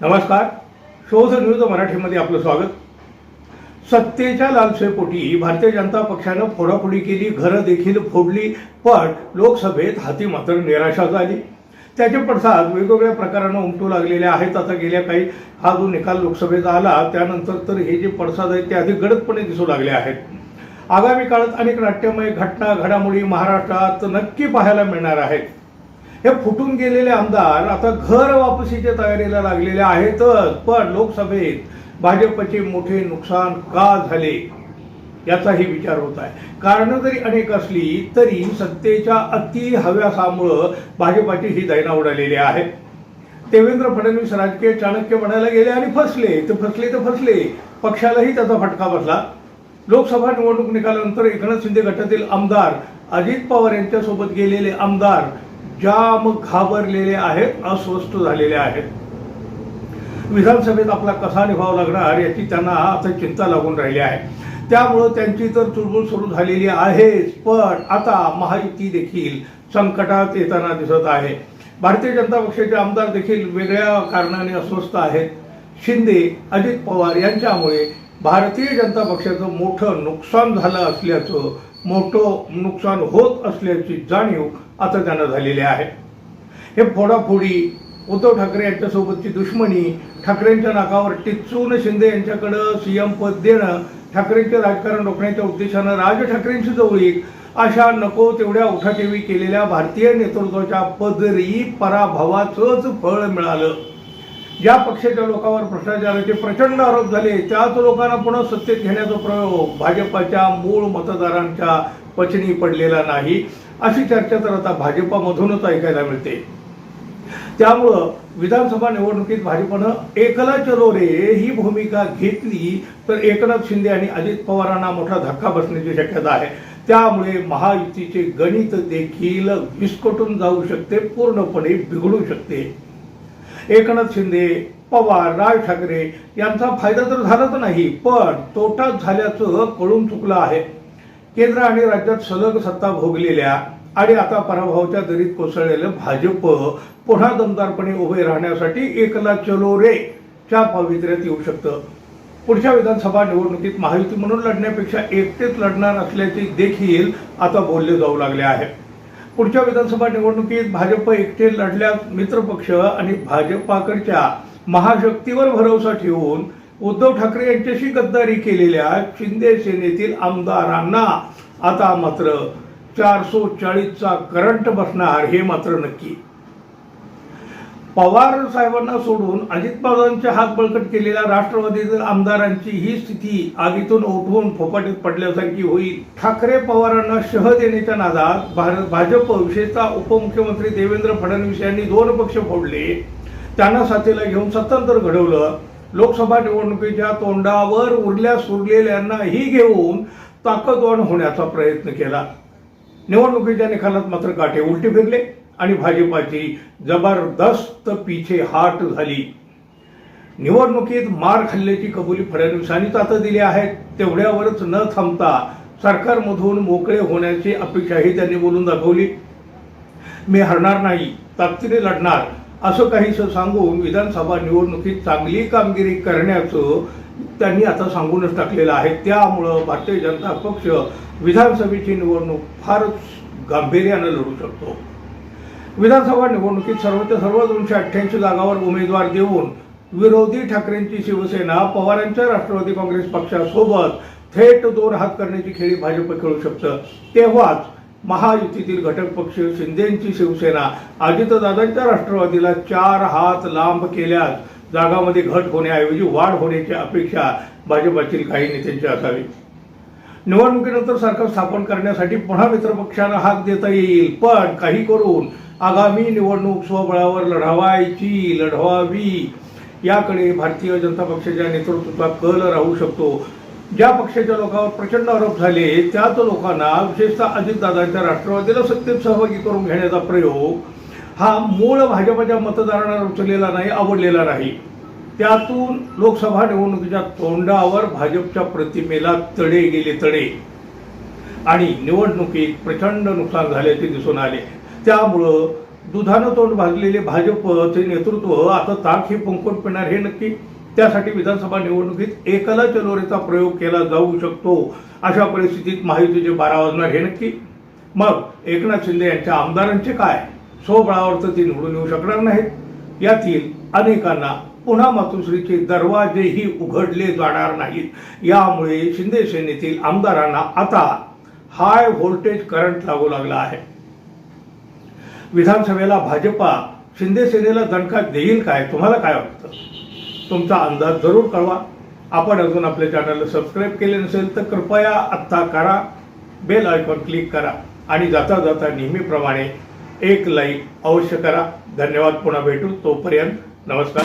नमस्कार. शोध न्यूज मराठीमध्ये आपलं स्वागत. सत्तेच्या लालसेपोटी भारतीय जनता पक्षानं फोडाफोडी केली घरं देखील फोडली पण लोकसभेत हाती मात्र निराशा झाली. त्याचे पडसाद वेगवेगळ्या प्रकारानं उमटू लागलेले आहेत. आता गेल्या काही हा जो निकाल लोकसभेचा आला त्यानंतर तर हे जे पडसाद आहेत ते अधिक गडदपणे दिसू लागले आहेत. आगामी काळात अनेक नाट्यमय घटना घडामोडी महाराष्ट्रात नक्की पाहायला मिळणार आहेत. हे फुटून गेलेले आमदार आता घर वापसीच्या तयारीला लागलेले आहेतच पण लोकसभेत भाजपचे मोठे नुकसान का झाले? याचाही विचार होत आहे. कारण जरी अनेक असली तरी सत्तेच्या अति हव्यासामुळं भाजपाची ही दैना उडालेली आहे. देवेंद्र फडणवीस राजकीय चाणक्य म्हणायला गेले आणि फसले ते फसले तर फसले. पक्षालाही त्याचा फटका बसला. लोकसभा निवडणूक निकालानंतर एकनाथ शिंदे गटातील आमदार अजित पवार यांच्यासोबत गेलेले आमदार जाम घाबरलेले आहेत अस्वस्थ झालेले आहेत. विधानसभेत आपला कसा निभाव लागणार याची त्यांना आता चिंता लागून राहिली आहे. त्यामुळं त्यांची तर चुळबुळ सुरू झालेली आहेच पण आता महायुती देखील संकटात येताना दिसत आहे. भारतीय जनता पक्षाचे आमदार देखील वेगळ्या कारणाने अस्वस्थ आहेत. शिंदे अजित पवार यांच्यामुळे भारतीय जनता पक्षाचं मोठं नुकसान झालं असल्याचं मोठं नुकसान होत असल्याची जाणीव आता त्यांना झालेली आहे. हे फोडाफोडी उद्धव ठाकरे यांच्यासोबतची दुश्मनी ठाकरेंच्या नाकावर टिचून शिंदे यांच्याकडं सीएम पद देणं ठाकरेंचे राजकारण रोखण्याच्या उद्देशानं राज ठाकरेंची जवळीक अशा नको तेवढ्या उठाठेवी केलेल्या भारतीय नेतृत्वाच्या पदरी पराभवाचंच फळ मिळालं. ज्या पक्षाच्या लोकांवर भ्रष्टाचाराचे प्रचंड आरोप झाले. त्याच लोकांना पुन्हा सत्तेत घेण्याचा प्रयोग. भाजपाच्या मूळ मतदारांच्या पचनी पडलेला नाही. अशी चर्चा तर आता भाजपामधूनच ऐकायला मिळते. त्यामुळं विधानसभा निवडणुकीत भाजपनं एकला चलो रे ही भूमिका घेतली तर एकनाथ शिंदे आणि अजित पवारांना मोठा धक्का बसण्याची शक्यता आहे. त्यामुळे महायुतीचे गणित देखील विस्कटून जाऊ शकते पूर्णपणे बिघडू शकते. एकनाथ शिंदे पवार राज ठाकरे यांचा फायदा तर झालाच नाही पण तोटाच झाल्याचं कळून चुकलं आहे. केंद्र आणि राज्यात सलग सत्ता भोगलेल्या आणि आता पराभवाच्या दरीत कोसळलेलं भाजप पुन्हा दमदारपणे उभे राहण्यासाठी एकला चलो रे च्या पावित्र्यात येऊ शकतं. पुढच्या विधानसभा निवडणुकीत महायुती म्हणून लढण्यापेक्षा एकटेच लढणार असल्याचे देखील आता बोलले जाऊ लागले आहे. पुढच्या विधानसभा निवडणुकीत भाजप एकटे लढल्यास मित्रपक्ष आणि भाजपाकडच्या महाशक्तीवर भरोसा ठेवून उद्धव ठाकरे यांच्याशी गद्दारी केलेल्या शिंदे सेनेतील आमदारांना आता मात्र चारसो चाळीसचा करंट बसणार हे मात्र नक्की. पवार साहेबांना सोडून अजित पवारांच्या हात बळकट केलेल्या राष्ट्रवादीतील आमदारांची ही स्थिती आगीतून उठवून फोपाटीत पडल्यासारखी होईल. ठाकरे पवारांना शह देण्याच्या नादात भारत भाजप विशेषतः उपमुख्यमंत्री देवेंद्र फडणवीस यांनी दोन पक्ष फोडले. त्यांना साथीला घेऊन सत्तांतर घडवलं. लोकसभा निवडणुकीच्या तोंडावर उरल्या सुरलेल्यांनाही घेऊन ताकदवान होण्याचा प्रयत्न केला. निवडणुकीच्या निकालात मात्र काठे उलटे फिरले. आणि भाजपाची जबरदस्त पिछे हाट झाली. निवडणुकीत मार खाल्ल्याची कबुली फडणवीसांनीच आता दिली आहे. तेवढ्यावरच न थांबता सरकारमधून मोकळे होण्याची अपेक्षाही त्यांनी बोलून दाखवली. मी हरणार नाही ताकदीने लढणार असं काहीसं सांगून विधानसभा निवडणुकीत चांगली कामगिरी करण्याचं त्यांनी आता सांगूनच टाकलेलं आहे. त्यामुळं भारतीय जनता पक्ष विधानसभेची निवडणूक फारच गांभीर्यानं लढू शकतो. विधानसभा निवडणुकीत सर्वच्या सर्व दोनशे अठ्ठ्याऐंशी जागावर उमेदवार देऊन विरोधी ठाकरेंची शिवसेना पवारांच्या राष्ट्रवादी काँग्रेस पक्षासोबत थेट दोन हात करण्याची खेळी भाजप खेळू शकतं. तेव्हाच महायुतीतील घटक पक्ष शिंदेची शिवसेना अजितदादांच्या राष्ट्रवादीला चार हात लांब केल्यास जागामध्ये घट होण्याऐवजी वाढ होण्याची अपेक्षा भाजपातील काही नेत्यांची असावी. निवडणुकीनंतर सरकार स्थापन करण्यासाठी पुन्हा मित्रपक्षांना हाक देता येईल पण काही करून आगामी निवडणूक स्वबळावर लढवायची लढवावी. याकडे भारतीय जनता पक्षाच्या नेतृत्वाचा कल राहू शकतो. ज्या पक्षाच्या लोकांवर प्रचंड आरोप झाले त्याच लोकांना विशेषतः अजितदादांच्या राष्ट्रवादीला सत्तेत सहभागी करून घेण्याचा प्रयोग हा मूळ भाजपच्या मतदारांना रुचलेला नाही आवडलेला नाही. त्यातून लोकसभा निवडणुकीच्या तोंडावर भाजपच्या प्रतिमेला तडे गेले तडे. आणि निवडणुकीत प्रचंड नुकसान झाल्याचे दिसून आले. त्यामुळं दुधानं तोंड भाजलेले भाजपचे नेतृत्व आता ताक हे पंकट पिणार हे नक्की त्यासाठी विधानसभा निवडणुकीत एकला चलोरेचा प्रयोग केला जाऊ शकतो अशा परिस्थितीत महायुतीचे बारा वाजणार हे नक्की. मग एकनाथ शिंदे यांच्या आमदारांचे काय? स्वबळावर तर ते निवडून येऊ शकणार नाहीत. यातील अनेकांना पुन्हा मातोश्रीचे दरवाजेही उघडले जाणार नाहीत. यामुळे शिंदे सेनेतील आमदारांना आता हाय व्होल्टेज करंट लागू लागला आहे. विधानसभेला भाजपा शिंदे सेनेला दणका देईल काय? तुम्हाला काय वाटतं? तुमचा अंदाज जरूर कळवा. आपण अजून आपल्या चॅनलला सबस्क्राईब केले नसेल तर कृपया आत्ता करा. बेल आयकॉन क्लिक करा आणि जाता जाता नेहमीप्रमाणे एक लाईक अवश्य करा. धन्यवाद. पुन्हा भेटू. तोपर्यंत नमस्कार.